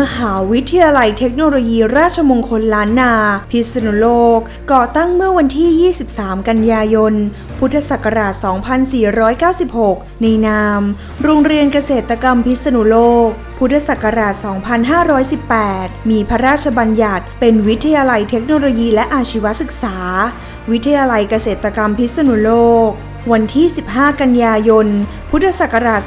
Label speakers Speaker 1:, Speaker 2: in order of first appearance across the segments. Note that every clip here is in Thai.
Speaker 1: มหาวิทยาลัยเทคโนโลยีราชมงคลล้านนา พิษณุโลก ก่อตั้งเมื่อวันที่ 23 กันยายน พุทธศักราช 2496 ในนาม โรงเรียนเกษตรกรรมพิษณุโลก พุทธศักราช 2518 มีพระราชบัญญัติเป็นวิทยาลัยเทคโนโลยีและอาชีวศึกษา วิทยาลัยเกษตรกรรมพิษณุโลก วันที่ 15 กันยายน พุทธศักราช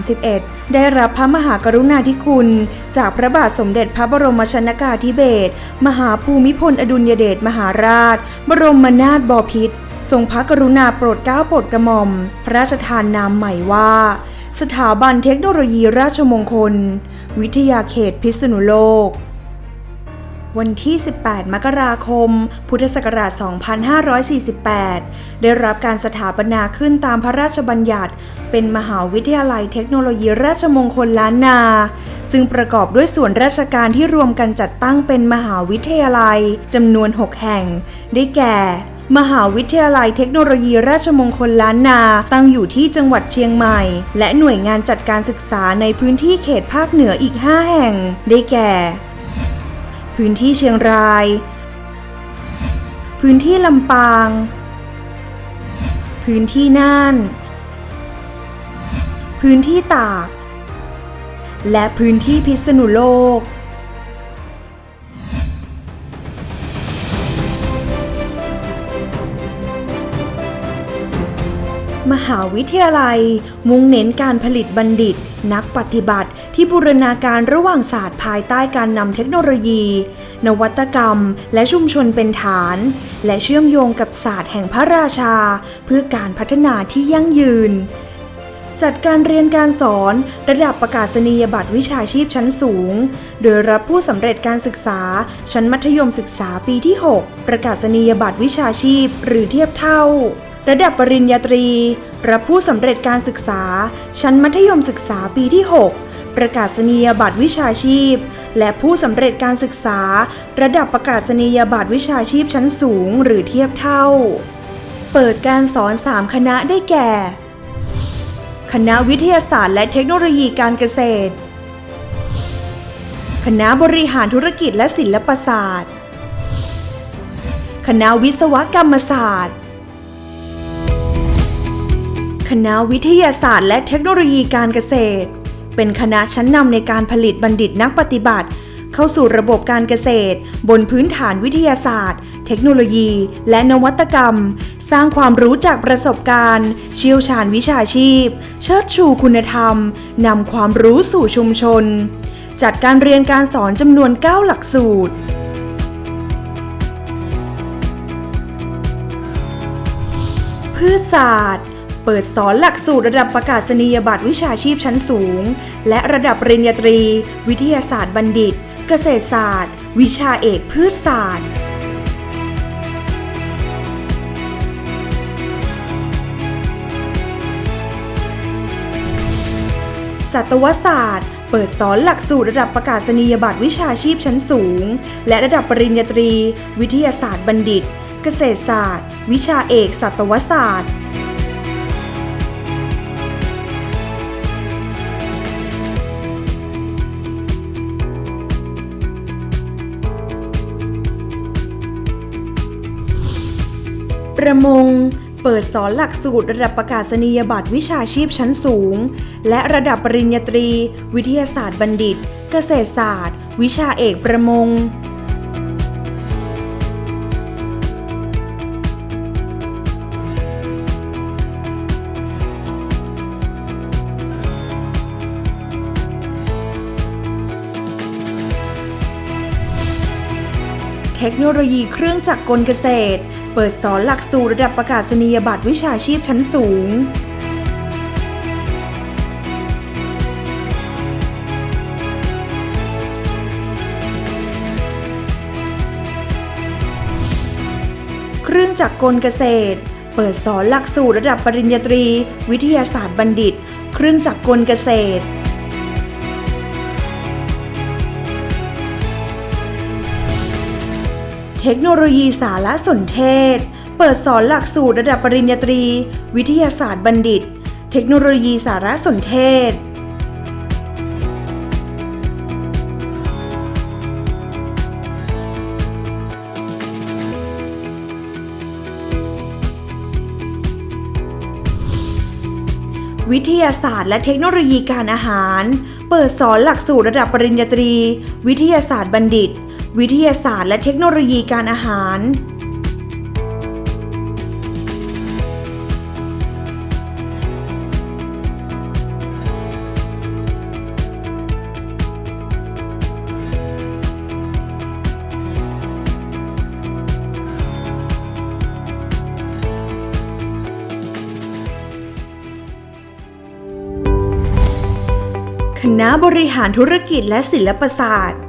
Speaker 1: 2531 ได้รับพระมหากรุณาธิคุณ จากพระบาทสมเด็จพระบรมชนกาธิเบศร มหาภูมิพลอดุลยเดชมหาราช บรมนาถบพิตร ทรงพระกรุณาโปรดเกล้าโปรดกระหม่อม พระราชทานนามใหม่ว่า สถาบันเทคโนโลยีราชมงคล วิทยาเขตพิษณุโลก วันที่ 18 มกราคม พุทธศักราช 2548 ได้รับการสถาปนาขึ้นตามพระราชบัญญัติ เป็นมหาวิทยาลัยเทคโนโลยีราชมงคลล้านนา ซึ่งประกอบด้วยส่วนราชการที่รวมกันจัดตั้งเป็นมหาวิทยาลัยจำนวน 6 แห่ง ได้แก่ มหาวิทยาลัยเทคโนโลยีราชมงคลล้านนา ตั้งอยู่ที่จังหวัดเชียงใหม่ และหน่วยงานจัดการศึกษาในพื้นที่เขตภาคเหนืออีก 5 แห่ง ได้แก่ พื้นที่เชียงราย พื้นที่ลำปาง พื้นที่น่าน พื้นที่ตาก และพื้นที่พิษณุโลก มหาวิทยาลัย มุ่งเน้นการผลิตบัณฑิต นักปฏิบัติที่บูรณาการระหว่างศาสตร์ภายใต้การนำเทคโนโลยี นวัตกรรม และชุมชนเป็นฐาน และเชื่อมโยงกับศาสตร์แห่งพระราชา เพื่อการพัฒนาที่ยั่งยืนจัดการเรียนการสอนระดับประกาศนียบัตรวิชาชีพชั้นสูง โดยรับผู้สำเร็จการศึกษา ชั้นมัธยมศึกษาปีที่ 6 ประกาศนียบัตรวิชาชีพ หรือเทียบเท่า ระดับปริญญาตรี รับผู้สำเร็จการศึกษา ชั้นมัธยมศึกษาปีที่ 6 ประกาศนียบัตรวิชาชีพ และผู้สำเร็จการศึกษา ระดับประกาศนียบัตรวิชาชีพชั้นสูงหรือเทียบเท่า เปิดการสอน 3 คณะได้แก่ คณะวิทยาศาสตร์และเทคโนโลยีการเกษตร คณะบริหารธุรกิจและศิลปศาสตร์ คณะวิศวกรรมศาสตร์ คณะวิทยาศาสตร์และเทคโนโลยีการเกษตร เป็นคณะชั้นนำในการผลิตบัณฑิตนักปฏิบัติ เข้าสู่ระบบการเกษตร บนพื้นฐานวิทยาศาสตร์ เทคโนโลยี และนวัตกรรม สร้างความรู้จากประสบการณ์ เชี่ยวชาญวิชาชีพ เชิดชูคุณธรรมนำความรู้สู่ชุมชน จัดการเรียนการสอนจำนวน 9 หลักสูตรพืชศาสตร์ เปิดสอนหลักสูตรระดับประกาศนียบัตรวิชาชีพชั้นสูง และระดับปริญญาตรี วิทยาศาสตร์บัณฑิต เกษตรศาสตร์ วิชาเอกพืชศาสตร์ สัตวศาสตร์ เปิดสอนหลักสูตรระดับประกาศนียบัตรวิชาชีพชั้นสูง และระดับปริญญาตรี วิทยาศาสตร์บัณฑิต เกษตรศาสตร์ วิชาเอก สัตวศาสตร์ ประมง เปิดสอนหลักสูตรระดับประกาศนียบัตรวิชาชีพชั้นสูง และระดับปริญญาตรี วิทยาศาสตร์บัณฑิต เกษตรศาสตร์ วิชาเอกประมงเทคโนโลยีเครื่องจักรกลเกษตร เปิดสอนหลักสูตรระดับประกาศนียบัตรวิชาชีพชั้นสูง เครื่องจักรกลเกษตร เปิดสอนหลักสูตรระดับปริญญาตรี วิทยาศาสตร์บัณฑิต เครื่องจักรกลเกษตร เทคโนโลยีสารสนเทศ เปิดสอนหลักสูตรระดับปริญญาตรี วิทยาศาสตร์บัณฑิต เทคโนโลยีสารสนเทศวิทยาศาสตร์และเทคโนโลยีการอาหาร เปิดสอนหลักสูตรระดับปริญญาตรี วิทยาศาสตร์บัณฑิต วิทยาศาสตร์และเทคโนโลยีการอาหาร คณะบริหารธุรกิจและศิลปศาสตร์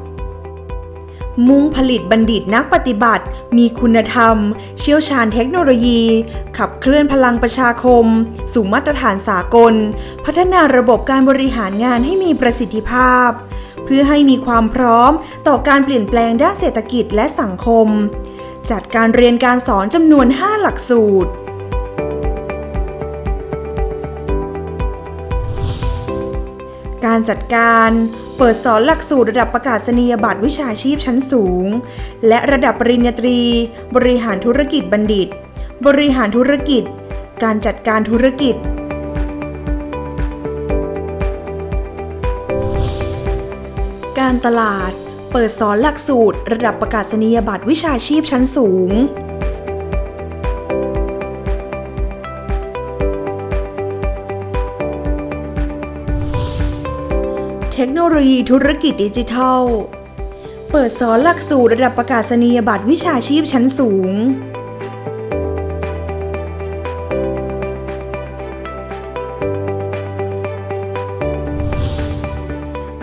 Speaker 1: มุ่งผลิตบัณฑิตนักปฏิบัติ มีคุณธรรม เชี่ยวชาญเทคโนโลยี ขับเคลื่อนพลังประชาคม สู่มาตรฐานสากล พัฒนาระบบการบริหารงานให้มีประสิทธิภาพ เพื่อให้มีความพร้อมต่อการเปลี่ยนแปลงด้านเศรษฐกิจและสังคม จัดการเรียนการสอนจำนวน 5 หลักสูตรการจัดการ เปิดสอนหลักสูตรระดับประกาศนียบัตรวิชาชีพชั้นสูง และระดับปริญญาตรี บริหารธุรกิจบัณฑิต บริหารธุรกิจ การจัดการธุรกิจ การตลาด เปิดสอนหลักสูตรระดับประกาศนียบัตรวิชาชีพชั้นสูง เทคโนโลยีธุรกิจดิจิทัล เปิดสอนหลักสูตรระดับประกาศนียบัตรวิชาชีพชั้นสูง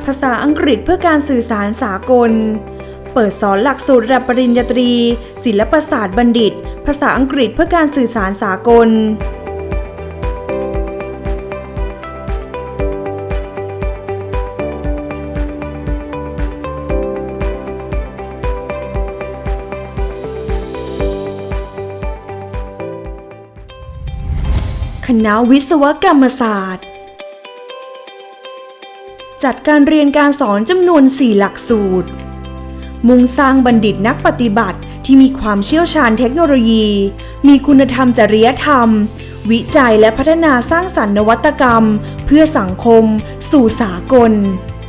Speaker 1: ภาษาอังกฤษเพื่อการสื่อสารสากล เปิดสอนหลักสูตรระดับปริญญาตรี ศิลปศาสตร์บัณฑิต ภาษาอังกฤษเพื่อการสื่อสารสากล คณะวิศวกรรมศาสตร์ จัดการเรียนการสอนจำนวน 4 หลักสูตร มุ่งสร้างบัณฑิตนักปฏิบัติที่มีความเชี่ยวชาญเทคโนโลยี มีคุณธรรมจริยธรรม วิจัยและพัฒนาสร้างสรรค์นวัตกรรม เพื่อสังคม สู่สากล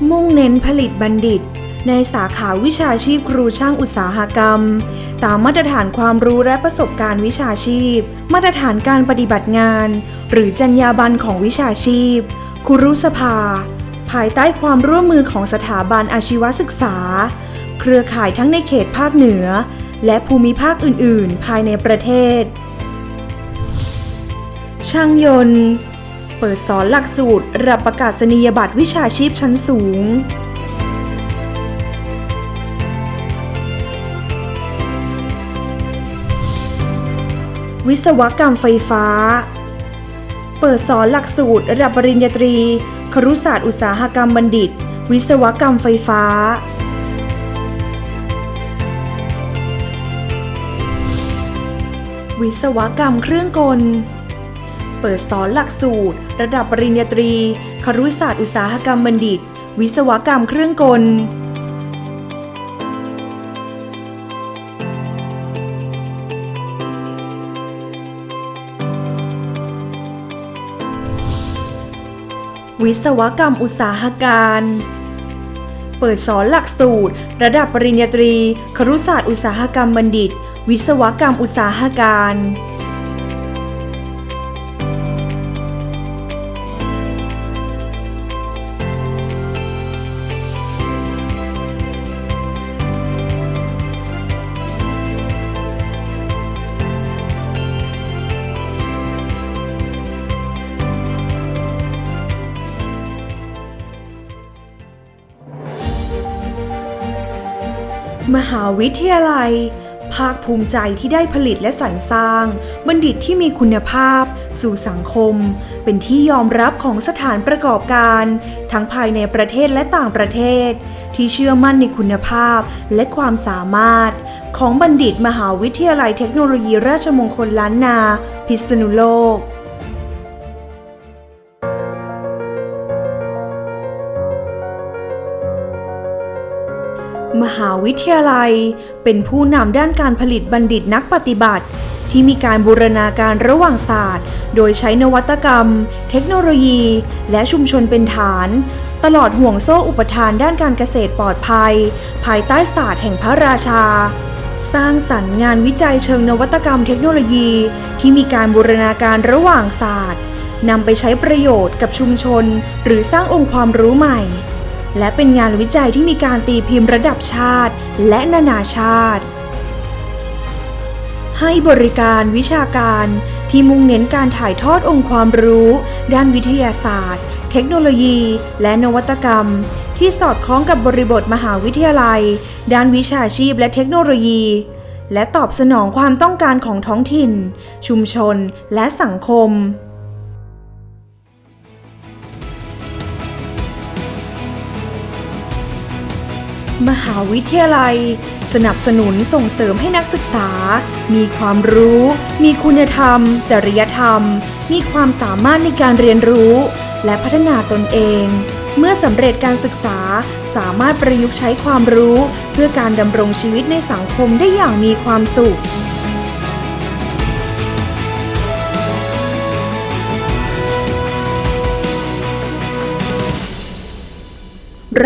Speaker 1: มุ่งเน้นผลิตบัณฑิต ในสาขาวิชาชีพครูช่างอุตสาหกรรม ตามมาตรฐานความรู้และประสบการณ์วิชาชีพ มาตรฐานการปฏิบัติงาน หรือจรรยาบรรณของวิชาชีพครูรุสภา ภายใต้ความร่วมมือของสถาบันอาชีวศึกษา เครือข่ายทั้งในเขตภาคเหนือ และภูมิภาคอื่น ๆ ภายในประเทศ ช่างยนต์ เปิดสอนหลักสูตรระดับประกาศนียบัตรวิชาชีพชั้นสูง วิศวกรรมไฟฟ้า เปิดสอนหลักสูตรระดับปริญญาตรี ครุศาสตร์อุตสาหกรรมบัณฑิต วิศวกรรมไฟฟ้า วิศวกรรมเครื่องกล เปิดสอนหลักสูตร ระดับปริญญาตรี ครุศาสตร์อุตสาหกรรมบัณฑิต วิศวกรรมเครื่องกล วิศวกรรมอุตสาหการ เปิดสอนหลักสูตร ระดับปริญญาตรี ครุศาสตร์อุตสาหกรรมบัณฑิต วิศวกรรมอุตสาหการ มหาวิทยาลัย ภาคภูมิใจที่ได้ผลิตและสรรสร้าง บัณฑิตที่มีคุณภาพ สู่สังคม เป็นที่ยอมรับของสถานประกอบการ ทั้งภายในประเทศและต่างประเทศ ที่เชื่อมั่นในคุณภาพและความสามารถ ของบัณฑิตมหาวิทยาลัยเทคโนโลยีราชมงคลล้านนา พิษณุโลก มหาวิทยาลัย เป็นผู้นำด้านการผลิตบัณฑิตนักปฏิบัติ ที่มีการบูรณาการระหว่างศาสตร์ โดยใช้นวัตกรรม เทคโนโลยี และชุมชนเป็นฐาน ตลอดห่วงโซ่อุปทานด้านการเกษตรปลอดภัย ภายใต้ศาสตร์แห่งพระราชา สร้างสรรค์งานวิจัยเชิงนวัตกรรมเทคโนโลยี ที่มีการบูรณาการระหว่างศาสตร์นำไปใช้ประโยชน์กับชุมชน หรือสร้างองค์ความรู้ใหม่ และเป็นงานวิจัยที่มีการตีพิมพ์ระดับชาติและนานาชาติ ให้บริการวิชาการที่มุ่งเน้นการถ่ายทอดองค์ความรู้ ด้านวิทยาศาสตร์ เทคโนโลยี และนวัตกรรม ที่สอดคล้องกับบริบทมหาวิทยาลัย ด้านวิชาชีพและเทคโนโลยี และตอบสนองความต้องการของท้องถิ่น ชุมชน และสังคม มหาวิทยาลัย สนับสนุนส่งเสริมให้นักศึกษา มีความรู้ มีคุณธรรม จริยธรรม มีความสามารถในการเรียนรู้ และพัฒนาตนเอง เมื่อสำเร็จการศึกษาสามารถประยุกต์ใช้ความรู้ เพื่อการดำรงชีวิตในสังคมได้อย่างมีความสุข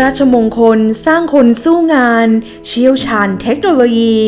Speaker 1: ราชมงคลสร้างคนสู้งาน เชี่ยวชาญเทคโนโลยี